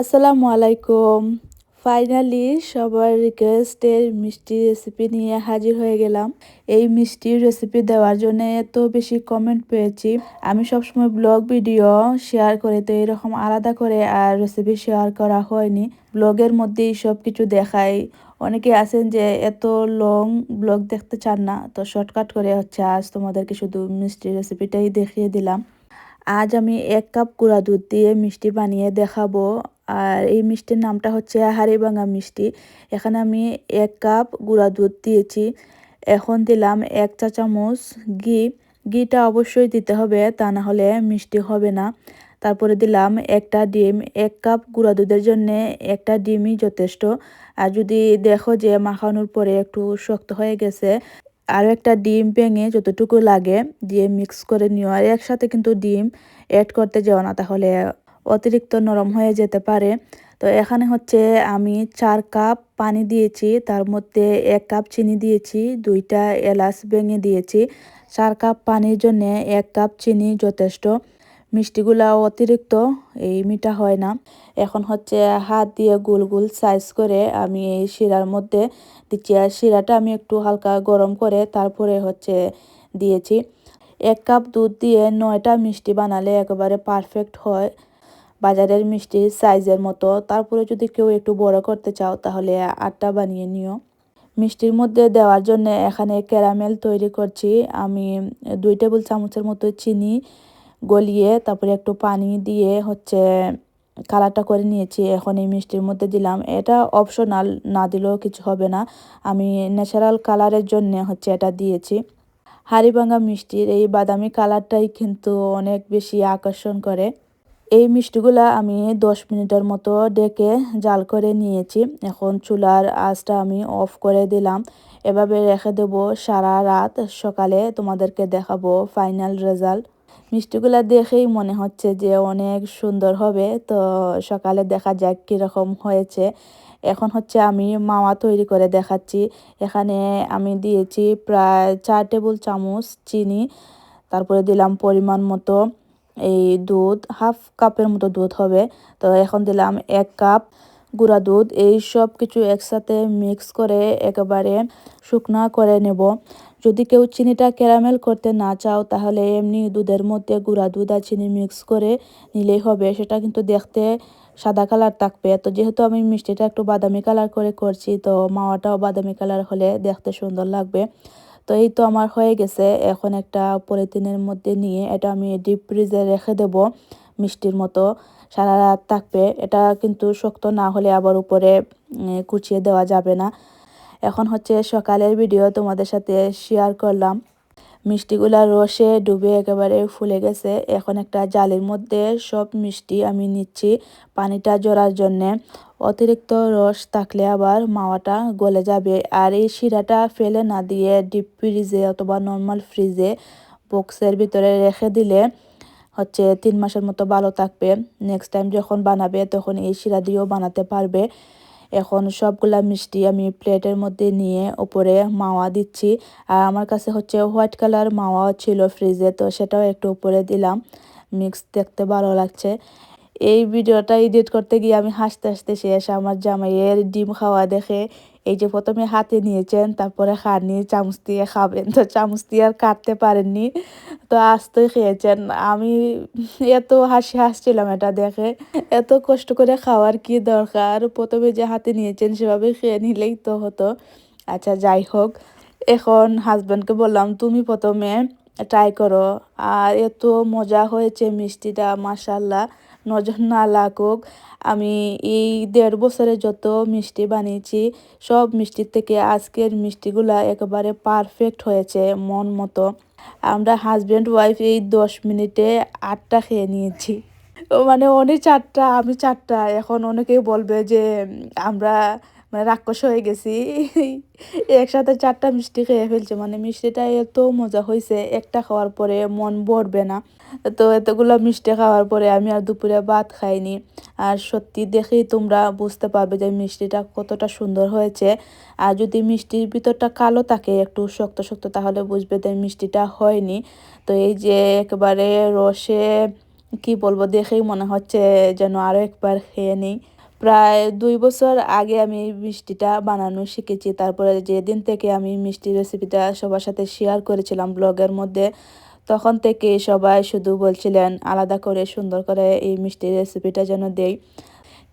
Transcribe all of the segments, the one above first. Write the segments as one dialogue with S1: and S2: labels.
S1: আসসালামু আলাইকুম। ফাইনালি সবার রিকোয়েস্টের মিষ্টি রেসিপি নিয়ে হাজির হয়ে গেলাম। এই মিষ্টির রেসিপি দেওয়ার জন্য এত বেশি কমেন্ট পেয়েছি। আমি সবসময় ব্লগ ভিডিও শেয়ার করে তো এরকম আলাদা করে আর রেসিপি শেয়ার করা হয়নি। ব্লগের মধ্যেই সব কিছু দেখাই। অনেকে আছেন যে এত লং ব্লগ দেখতে চান না, তো শর্টকাট করে হচ্ছে আজ তোমাদেরকে শুধু মিষ্টি রেসিপিটাই দেখিয়ে দিলাম। আজ আমি এক কাপ গুঁড়া দুধ দিয়ে মিষ্টি বানিয়ে দেখাবো। আর এই মিষ্টির নামটা হচ্ছে হাড়িভাঙা মিষ্টি। এখানে আমি এক কাপ গুঁড়া দুধ দিয়েছি। এখন দিলাম এক চা চামচ ঘি। ঘিটা অবশ্যই দিতে হবে, তা না হলে মিষ্টি হবে না। তারপরে দিলাম একটা ডিম। এক কাপ গুঁড়া দুধের জন্য একটা ডিমই যথেষ্ট। আর যদি দেখো যে মাখানোর পরে একটু শক্ত হয়ে গেছে, আরও একটা ডিম ভেঙে যতটুকু লাগে দিয়ে মিক্স করে নিও। আর একসাথে কিন্তু ডিম অ্যাড করতে যাও না, তাহলে অতিরিক্ত নরম হয়ে যেতে পারে। তো এখানে হচ্ছে আমি চার কাপ পানি দিয়েছি, তার মধ্যে এক কাপ চিনি দিয়েছি, দুইটা এলাচ ভেঙে দিয়েছি। চার কাপ পানির জন্য এক কাপ চিনি যথেষ্ট। মিষ্টিগুলা অতিরিক্ত, এই মিঠা হয় না। এখন হচ্ছে হাত দিয়ে গোল গোল সাইজ করে আমি এই শিরার মধ্যে দিচ্ছি। আর শিরাটা আমি একটু হালকা গরম করে তারপরে হচ্ছে দিয়েছি। এক কাপ দুধ দিয়ে নয়টা মিষ্টি বানালে একেবারে পারফেক্ট হয়। বাজারের মিষ্টি সাইজের মতো। তারপরে যদি কেউ একটু বড় করতে চাও, তাহলে আটটা বানিয়ে নিও। মিষ্টির মধ্যে দেওয়ার জন্য এখানে ক্যারামেল তৈরি করছি। আমি দুই টেবিল চামচের মতো চিনি গলিয়ে, তারপরে একটু পানি দিয়ে হচ্ছে কালারটা করে নিয়েছি। এখন এই মিষ্টির মধ্যে দিলাম। এটা অপশনাল, না দিলেও কিছু হবে না। আমি ন্যাচারাল কালারের জন্য হচ্ছে এটা দিয়েছি। হাড়িভাঙ্গা মিষ্টির এই বাদামি কালারটাই কিন্তু অনেক বেশি আকর্ষণ করে। এই মিষ্টিগুলা আমি দশ মিনিটের মতো ডেকে জাল করে নিয়েছি। এখন চুলার আঁচটা আমি অফ করে দিলাম। এভাবে রেখে দেব সারা রাত। সকালে তোমাদেরকে দেখাবো ফাইনাল রেজাল্ট। মিষ্টিগুলা দেখেই মনে হচ্ছে যে অনেক সুন্দর হবে। তো সকালে দেখা যাক কীরকম হয়েছে। এখন হচ্ছে আমি মাওয়া তৈরি করে দেখাচ্ছি। এখানে আমি দিয়েছি প্রায় চার টেবিল চামচ চিনি। তারপরে দিলাম পরিমাণ মতো। এই দুধ, হাফ কাপের মতো দুধ হবে। তো এখন দিলাম এক কাপ গুঁড়া দুধ। এই সব কিছু একসাথে মিক্স করে একেবারে শুকনা করে নেব। যদি কেউ চিনিটা ক্যারামেল করতে না চাও, তাহলে এমনি দুধের মধ্যে গুঁড়া দুধ আর চিনি মিক্স করে নিলেই হবে। সেটা কিন্তু দেখতে সাদা কালার থাকবে। তো যেহেতু আমি মিষ্টিটা একটু বাদামি কালার করে করছি, তো মাওয়াটাও বাদামি কালার হলে দেখতে সুন্দর লাগবে। তো এই তো আমার হয়ে গেছে। এখন একটা পলিথিনের মধ্যে নিয়ে এটা আমি ডিপ ফ্রিজে রেখে দেব মিষ্টির মতো। সারা রাত থাকবে। এটা কিন্তু শক্ত না হলে আবার উপরে কুচিয়ে দেওয়া যাবে না। এখন হচ্ছে সকালের ভিডিও তোমাদের সাথে শেয়ার করলাম। মিষ্টিগুলা রসে ডুবে একেবারে ফুলে গেছে। এখন একটা জালের মধ্যে সব মিষ্টি আমি নিচ্ছি পানিটা জড়ার জন্যে। অতিরিক্ত রস থাকলে আবার মাওয়াটা গলে যাবে। আর এই শিরাটা ফেলে না দিয়ে ডিপ ফ্রিজে অথবা নর্মাল ফ্রিজে বক্সের ভিতরে রেখে দিলে হচ্ছে তিন মাসের মতো ভালো থাকবে। নেক্সট টাইম যখন বানাবে তখন এই শিরা দিয়েও বানাতে পারবে। এখন সবগুলা মিষ্টি আমি প্লেটের মধ্যে নিয়ে ওপরে মাওয়া দিচ্ছি। আর আমার কাছে হচ্ছে হোয়াইট কালার মাওয়া ছিল ফ্রিজে, তো সেটাও একটু উপরে দিলাম। মিক্স দেখতে ভালো লাগছে। এই ভিডিওটা এডিট করতে গিয়ে আমি হাসতে হাসতে শেষ। আমার জামাইয়ের ডিম খাওয়া দেখে এই যে প্রথমে হাতে নিয়েছেন, তারপরে খাননি চামচ দিয়ে খাবেন। তো চামচ দিয়ে আর কাটতে পারেননি, তো আস্তেই খেয়েছেন। আমি এত হাসি হাসছিলাম এটা দেখে, এত কষ্ট করে খাওয়ার কি দরকার? প্রথমে যে হাতে নিয়েছেন সেভাবে খেয়ে নিলেই তো হতো। আচ্ছা যাই হোক, এখন হাজব্যান্ডকে বললাম, তুমি প্রথমে ট্রাই করো। আর এত মজা হয়েছে মিষ্টিটা মাসাল্লাহ নজর না লাগুক। আমি এই দেড় বছরে যত মিষ্টি বানিয়েছি, সব মিষ্টির থেকে আজকের মিষ্টিগুলা একেবারে পারফেক্ট হয়েছে মন মতো। আমরা হাজব্যান্ড ওয়াইফ এই দশ মিনিটে আটটা খেয়ে নিয়েছি। মানে অনেক চারটা, আমি চারটা। এখন অনেকেই বলবে যে, আমরা মানে রাক্ষস হয়ে গেছি। একসাথে চারটা মিষ্টি খেয়ে ফেলছে। মানে মিষ্টিটা এত মজা হয়েছে একটা খাওয়ার পরে মন ভরবে না। তো এতগুলো মিষ্টি খাওয়ার পরে আমি আর দুপুরে ভাত খাইনি। আর সত্যি দেখেই তোমরা বুঝতে পারবে যে মিষ্টিটা কতটা সুন্দর হয়েছে। আর যদি মিষ্টির ভিতরটা কালো থাকে, একটু শক্ত শক্ত, তাহলে বুঝবে যে মিষ্টিটা হয়নি। তো এই যে একেবারে রসে, কি বলব, দেখেই মনে হচ্ছে যেন আরও একবার খেয়ে নিই। প্রায় দুই বছর আগে আমি মিষ্টিটা বানানো শিখেছি। তারপরে যেদিন থেকে আমি মিষ্টি রেসিপিটা সবার সাথে শেয়ার করেছিলাম ব্লগের মধ্যে, তখন থেকে সবাই শুধু বলছিলেন, আলাদা করে, সুন্দর করে এই মিষ্টি রেসিপিটা যেন দেই।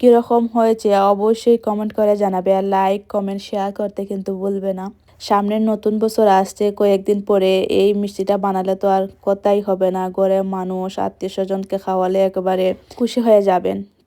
S1: কীরকম হয়েছে অবশ্যই কমেন্ট করে জানাবে আর লাইক কমেন্ট শেয়ার করতে কিন্তু ভুলবে না। সামনের নতুন বছর আসছে, কয়েকদিন পরে এই মিষ্টিটা বানালে তো আর কথাই হবে না। ঘরের মানুষ, আত্মীয় স্বজনকে খাওয়ালে একেবারে খুশি হয়ে যাবেন।